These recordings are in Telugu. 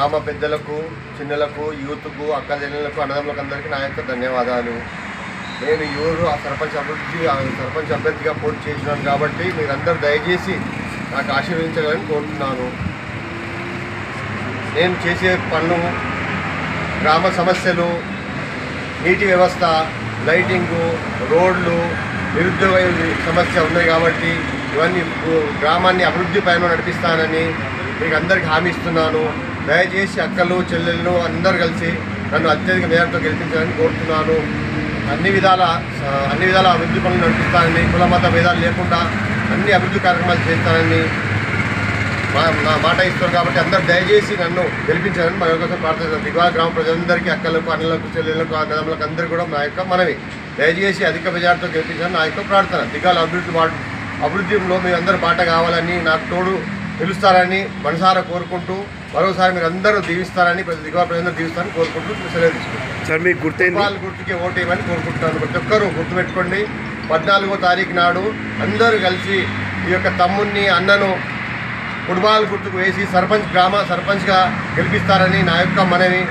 గ్రామ పెద్దలకు చిన్నలకు యూత్కు అక్క అన్నదమ్ములకు అందరికీ నా యొక్క ధన్యవాదాలు. నేను ఎవరు ఆ సర్పంచ్ అభివృద్ధి ఆ సర్పంచ్ అభ్యర్థిగా పోటీ చేసినాను కాబట్టి మీరందరూ దయచేసి నాకు ఆశీర్వదించాలని కోరుతున్నాను. నేను చేసే పనులు గ్రామ సమస్యలు నీటి వ్యవస్థ లైటింగు రోడ్లు నిరుద్యోగ సమస్య ఉన్నాయి కాబట్టి ఇవన్నీ గ్రామాన్ని అభివృద్ధి పైన నడిపిస్తానని మీకు అందరికి హామీ ఇస్తున్నాను. దయచేసి అక్కలు చెల్లెళ్ళు అందరు కలిసి నన్ను అత్యధిక మేరతో గెలిపించాలని కోరుతున్నాను. అన్ని విధాల అన్ని విధాల అభివృద్ధి పనులు నడిపిస్తానని కుల మత భేదాలు లేకుండా అన్ని అభివృద్ధి కార్యక్రమాలు చేస్తానని మా నా మాట ఇస్తారు కాబట్టి అందరు దయచేసి నన్ను గెలిపించాలని మన యొక్క ప్రార్థన దిగువ గ్రామ ప్రజలందరికీ అక్కలకు అన్నలకు చెల్లెళ్ళకు అన్నదమ్ములకు అందరూ కూడా మా యొక్క మనవి. దయచేసి అధిక మెజార్టీతో గెలిపించాలని నా యొక్క ప్రార్థన. దిగాల అభివృద్ధి అభివృద్ధిలో మీరు అందరూ బాట కావాలని నాకు తోడు పిలుస్తారని మనసారా కోరుకుంటూ మరోసారి మీరు అందరూ దీవిస్తారని ప్రతి దిగువ ప్రజలందరూ దీవిస్తారని కోరుకుంటూ సెలవు తీసుకుంటాను సార్ మీకు గుర్తయింది? గుర్తుకి ఓటేయమని కోరుకుంటున్నాను. ప్రతి ఒక్కరూ గుర్తుపెట్టుకోండి. పద్నాలుగో తారీఖు నాడు అందరూ కలిసి ఈ యొక్క తమ్ముణ్ణి అన్నను ఫుట్బాల్ గుర్తుకు వేసి సర్పంచ్ గ్రామ సర్పంచ్గా గెలిపిస్తారని నా యొక్క మనవి.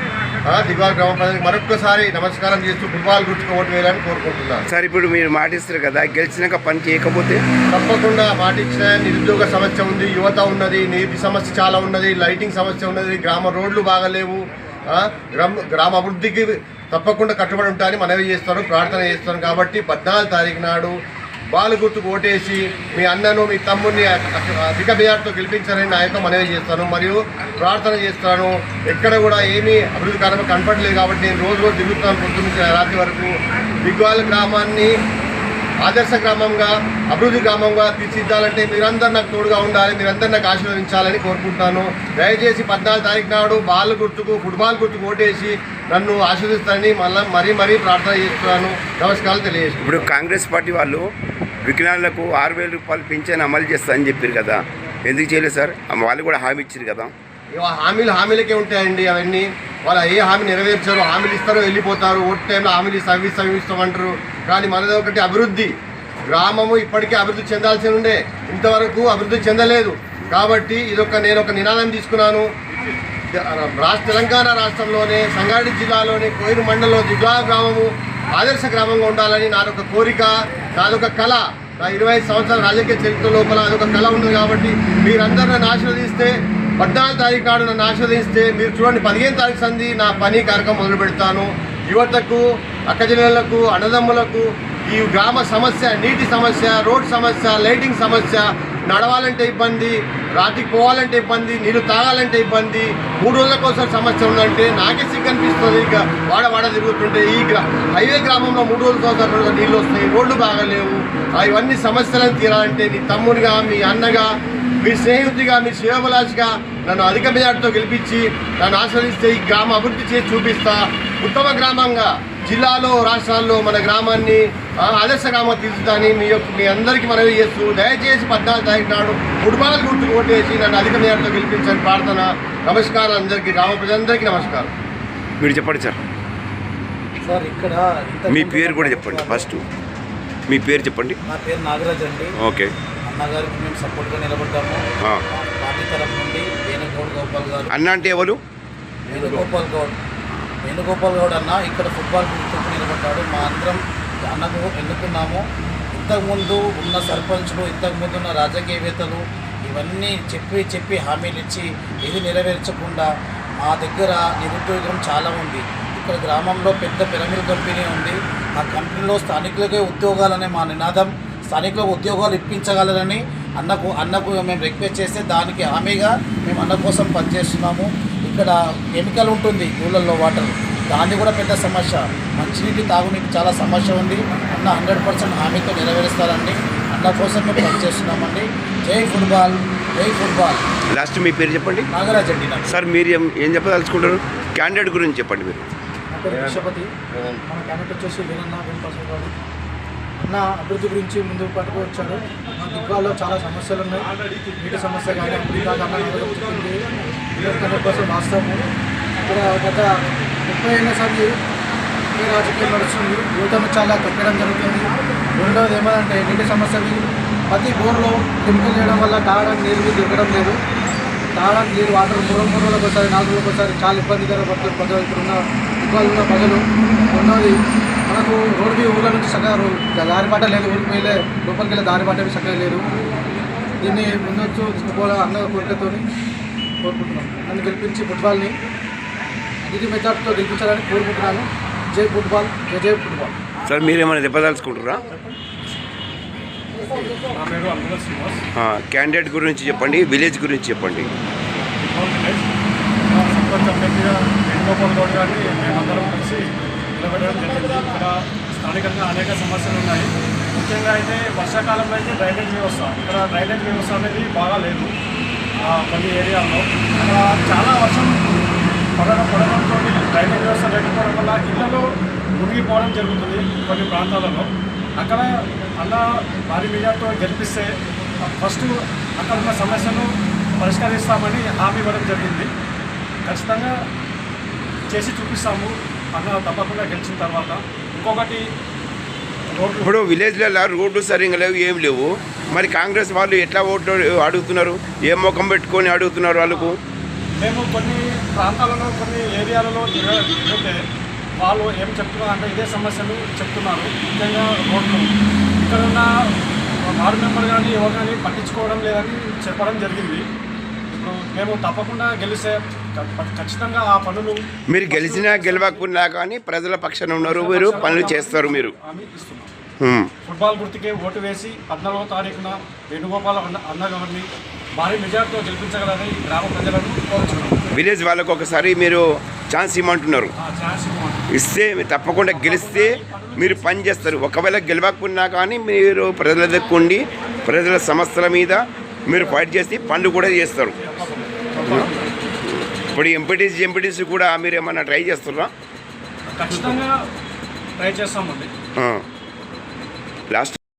ఆ, దిగాల గ్రామ ప్రజలకు మరొక్కసారి నమస్కారం చేస్తూ ఫుట్బాల్ గుర్తుకు ఓటు వేయాలని కోరుకుంటున్నాను. సార్ ఇప్పుడు మీరు మాటిస్తారు కదా గెలిచినాక పని చేయకపోతే? తప్పకుండా మాటిచ్చిన నిరుద్యోగ సమస్య ఉంది యువత ఉన్నది నీటి సమస్య చాలా ఉన్నది లైటింగ్ సమస్య ఉన్నది గ్రామ రోడ్లు బాగలేవు గ్రామ గ్రామ అభివృద్ధికి తప్పకుండా కట్టుబడి ఉంటాయని మనవి చేస్తాను ప్రార్థన చేస్తాను. కాబట్టి పద్నాలుగు తారీఖు నాడు బాలు గుర్తుకు ఓటేసి మీ అన్నను మీ తమ్ముడిని అధిక బియ్యాలతో గెలిపించాలని నా యొక్క మనవి చేస్తాను. మరియు ప్రార్థన చేస్తాను. ఎక్కడ కూడా ఏమీ అభివృద్ధి కార్యక్రమం కనపడలేదు కాబట్టి నేను రోజు రోజు తిరుగుతాను పొద్దు నుంచి రాత్రి వరకు. దిగ్వాల గ్రామాన్ని ఆదర్శ గ్రామంగా అభివృద్ధి గ్రామంగా తీర్చిద్దాలంటే మీరందరూ నాకు తోడుగా ఉండాలి మీరందరూ నాకు ఆశీర్వదించాలని కోరుకుంటున్నాను దయచేసి పద్నాలుగు తారీఖు నాడు బాల్ గుర్తుకు ఫుట్బాల్ గుర్తుకు ఓటేసి నన్ను ఆశీర్వదిస్తారని మళ్ళీ మరీ మరీ ప్రార్థన చేస్తున్నాను. నమస్కారాలు తెలియజేసి ఇప్పుడు కాంగ్రెస్ పార్టీ వాళ్ళు వికలాంగులకు ఆరు వేల రూపాయలు పింఛన్ అమలు చేస్తారని చెప్పారు కదా. ఎందుకు చేయలేదు సార్? వాళ్ళు కూడా హామీ ఇచ్చారు కదా. హామీలు హామీలకే ఉంటాయండి అవన్నీ. వాళ్ళు ఏ హామీ నెరవేర్చారు హామీలు ఇస్తారో వెళ్ళిపోతారు. ఓటు టైంలో హామీలు సర్వీస్ అవి కానీ మనది ఒకటి అభివృద్ధి. గ్రామము ఇప్పటికే అభివృద్ధి చెందాల్సి ఉండే. ఇంతవరకు అభివృద్ధి చెందలేదు. కాబట్టి ఇదొక నేను ఒక నినాదం తీసుకున్నాను. రాష్ట్ర తెలంగాణ రాష్ట్రంలోనే సంగారెడ్డి జిల్లాలోని కోయిరు మండలంలో దిగ్వా గ్రామము ఆదర్శ గ్రామంగా ఉండాలని నాదొక కోరిక. అదొక కళ. నా ఇరవై ఐదు సంవత్సరాల రాజకీయ చరిత్ర లోపల అదొక కళ ఉంది కాబట్టి మీరందరూ నన్ను ఆశీర్వదిస్తే పద్నాలుగు తారీఖు నాడు నన్ను ఆశీర్వదిస్తే మీరు చూడండి పదిహేను తారీఖు సంది నా పని కార్యక్రమం మొదలు పెడతాను. యువతకు అక్కజనులకు అన్నదమ్ములకు ఈ గ్రామ సమస్య నీటి సమస్య రోడ్ సమస్య లైటింగ్ సమస్య నడవాలంటే ఇబ్బంది రాత్రికి పోవాలంటే ఇబ్బంది నీళ్ళు తాగాలంటే ఇబ్బంది మూడు రోజులకు ఒకసారి సమస్య ఉందంటే నాకే సిగ్గు అనిపిస్తుంది ఇక వాడ వాడ తిరుగుతుంటే ఈ గ్రా హైవే గ్రామంలో మూడు రోజుల ఒకసారి నీళ్ళు వస్తాయి రోడ్లు బాగలేవు ఆ ఇవన్నీ సమస్యలను తీరాలంటే నీ తమ్ముడిగా మీ అన్నగా మీ స్నేహితుడిగా మీ శివబలాజ్గా నన్ను అధిక మెజార్టీతో గెలిపించి నన్ను ఆస్వాదిస్తే ఈ గ్రామ అభివృద్ధి చేసి చూపిస్తా. ఉత్తమ గ్రామంగా జిల్లాలో రాష్ట్రాల్లో మన గ్రామాన్ని ఆదర్శ గ్రామం తీర్చుతాని మీ యొక్క మీ అందరికీ మనవి చేస్తూ దయచేసి పద్నాలుగు తారీఖు నాడు ఫుట్బాల్ గుర్తు ఓటేసి నన్ను అధిక మేరతో గెలిపించని ప్రార్థన నమస్కారం అందరికీ గ్రామ ప్రజలందరికీ నమస్కారం. మీరు చెప్పండి సార్. సార్ ఇక్కడ మీ పేరు కూడా చెప్పండి ఫస్ట్. మీ పేరు చెప్పండి. నా పేరు నాగరాజ్ అండి. ఓకే. అన్నగారికి మేము సపోర్ట్గా నిలబడ్డాము. పార్టీ తరఫు నుండి వేణుగౌడ్ గోపాల్ గారు. అన్న అంటే ఎవరు? వేణుగోపాల్ గౌడ్. వేణుగోపాల్ గౌడ్ అన్న ఇక్కడ ఫుట్బాల్ గుర్తుకు నిలబడ్డాడు. మా అందరం అన్నకు ఎన్నుకున్నాము. ఇంతకుముందు ఉన్న సర్పంచ్లు ఇంతకుముందు ఉన్న రాజకీయవేత్తలు ఇవన్నీ చెప్పి చెప్పి హామీలు ఇచ్చి ఇది నెరవేర్చకుండా మా దగ్గర నిరుద్యోగం చాలా ఉంది. ఇక్కడ గ్రామంలో పెద్ద పిరమిడ్ కంపెనీ ఉంది. ఆ కంపెనీలో స్థానికులకే ఉద్యోగాలనే మా నినాదం. స్థానికులకు ఉద్యోగాలు ఇప్పించగలరని అన్నకు అన్నకు మేము రిక్వెస్ట్ చేస్తే దానికి హామీగా మేము అన్న కోసం పనిచేస్తున్నాము. ఇక్కడ కెమికల్ ఉంటుంది ఊళ్ళల్లో వాటర్. దాన్ని కూడా పెద్ద సమస్య. మంచినీటి తాగునీటి చాలా సమస్య ఉంది. అన్న హండ్రెడ్ పర్సెంట్ హామీతో నెరవేరుస్తారండి. అన్న కోసం మేము పనిచేస్తున్నామండి. జై ఫుట్బాల్ జై ఫుట్బాల్. లాస్ట్ మీ పేరు చెప్పండి? నాగరాజ్ అండి సార్ మీరు ఏం ఏం చెప్పదలుచుకుంటారు? క్యాండిడేట్ గురించి చెప్పండి మీరు. నా పేరు విశ్వపతి. మన క్యాండిడేట్ వచ్చేసి వీరన్న వెంకటేశ్వర నా అభివృద్ధి గురించి ముందుకు పట్టుకు వచ్చాడు మా దిగ్గాల్లో చాలా సమస్యలు ఉన్నాయి నీటి సమస్య కానీ అభివృద్ధి చెప్పింది. వాస్తవము. ఇక్కడ గత ముప్పై ఏళ్ళ సార్లు ఏ రాజకీయం నడుస్తుంది? యువతను చాలా తగ్గడం జరుగుతుంది. రెండవది ఏమంటే నీటి సమస్యలు ప్రతి బోర్లో కెమికల్ చేయడం వల్ల తాగడానికి నీళ్ళు దొరకడం లేదు. తాగడానికి నీరు వాటర్ మూడు మూడు రోజులకు ఒకసారి నాలుగు రోజులకు ఒకసారి చాలా ఇబ్బందికర పడుతుంది. ప్రజలు ఇక్కడ ఉన్న ప్రజలు ఉన్నది. మనకు రోడ్డు ఊళ్ళ నుంచి చక్కగా రో- దారి బాట లేదు. ఊరికి వెళ్ళే లోపలికి వెళ్ళే దారి బాట చక్కగా లేదు. దీన్ని ముందొచ్చు తీసుకుపోవాల అన్న కోరికతో కోరుకుంటున్నాం. నన్ను గెలిపించి ఫుట్బాల్ని ఇది మెథడ్తో గెలిపించాలని కోరుకుంటున్నాను. జై ఫుట్బాల్ జై జై ఫుట్బాల్. సార్ మీరేమైనా దెబ్బదలుచుకుంటారా క్యాండిడేట్ గురించి చెప్పండి విలేజ్ గురించి చెప్పండి. సర్పంచ్ అభ్యర్థిగా వేణుగోపాల్ గౌడ్ గారిని మేమందరం కలిసి నిలబెట్టడం జరిగింది. ఇక్కడ స్థానికంగా అనేక సమస్యలు ఉన్నాయి. ముఖ్యంగా అయితే వర్షాకాలంలో అయితే డ్రైనేజ్ వ్యవస్థ ఇక్కడ డ్రైనేజ్ వ్యవస్థ అనేది బాగా లేదు ఆ, కొన్ని ఏరియాల్లో. అక్కడ చాలా వర్షం పడడం పడడంతో డ్రైనేజ్ వ్యవస్థ లేకపోవడం వల్ల ఇళ్ళలో మునిగిపోవడం జరుగుతుంది కొన్ని ప్రాంతాలలో. అక్కడ అలా భారీ మీడియాతో గెలిపిస్తే ఫస్ట్ అక్కడ ఉన్న సమస్యను పరిష్కరిస్తామని హామీ ఇవ్వడం జరిగింది. ఖచ్చితంగా చేసి చూపిస్తాము. అన్న తప్పకుండా గెలిచిన తర్వాత. ఇంకొకటి రోడ్లు ఇప్పుడు విలేజ్లలో రోడ్లు సరిగ్గా లేవు ఏం లేవు. మరి కాంగ్రెస్ వాళ్ళు ఎట్లా ఓట్లు అడుగుతున్నారు? ఏ ముఖం పెట్టుకొని అడుగుతున్నారు వాళ్ళకు? మేము కొన్ని ప్రాంతాలలో కొన్ని ఏరియాలలో తిరగ- తిరిగితే వాళ్ళు ఏం చెప్తున్నారు అంటే ఇదే సమస్యలు చెప్తున్నారు. ముఖ్యంగా రోడ్లు. ఇక్కడ ఉన్న వార్డు మెంబర్ కానీ ఎవరు కానీ పట్టించుకోవడం లేదని చెప్పడం జరిగింది. మేము తప్పకుండా గెలిస్తే ఖచ్చితంగా ఆ పనులు మీరు గెలిచినా గెలవకున్నా కానీ ప్రజల పక్షాన ఉన్నారు మీరు పనులు చేస్తారు మీరు. ఫుట్బాల్ గుర్తుకే ఓటు వేసి పద్నాలుగో తారీఖున వేణుగోపాల అన్న అన్నగారిని భారీ మెజార్టీతో గెలిపించగలని గ్రామ ప్రజలను కోరుచున్నాం. విలేజ్ వాళ్ళకు ఒకసారి మీరు ఛాన్స్ ఇవ్వమంటున్నారు. ఇస్తే తప్పకుండా గెలిస్తే మీరు పని చేస్తారు. ఒకవేళ గెలవకున్నా కానీ మీరు ప్రజల దగ్గర ఉండి ప్రజల సమస్యల మీద మీరు ఫైట్ చేసి పనులు కూడా చేస్తారు. ఇప్పుడు ఎంపీటీసీ ఎంపీటీసీ కూడా మీరు ఏమన్నా ట్రై చేస్తున్నారా? ఖచ్చితంగా ట్రై చేస్తామండి. లాస్ట్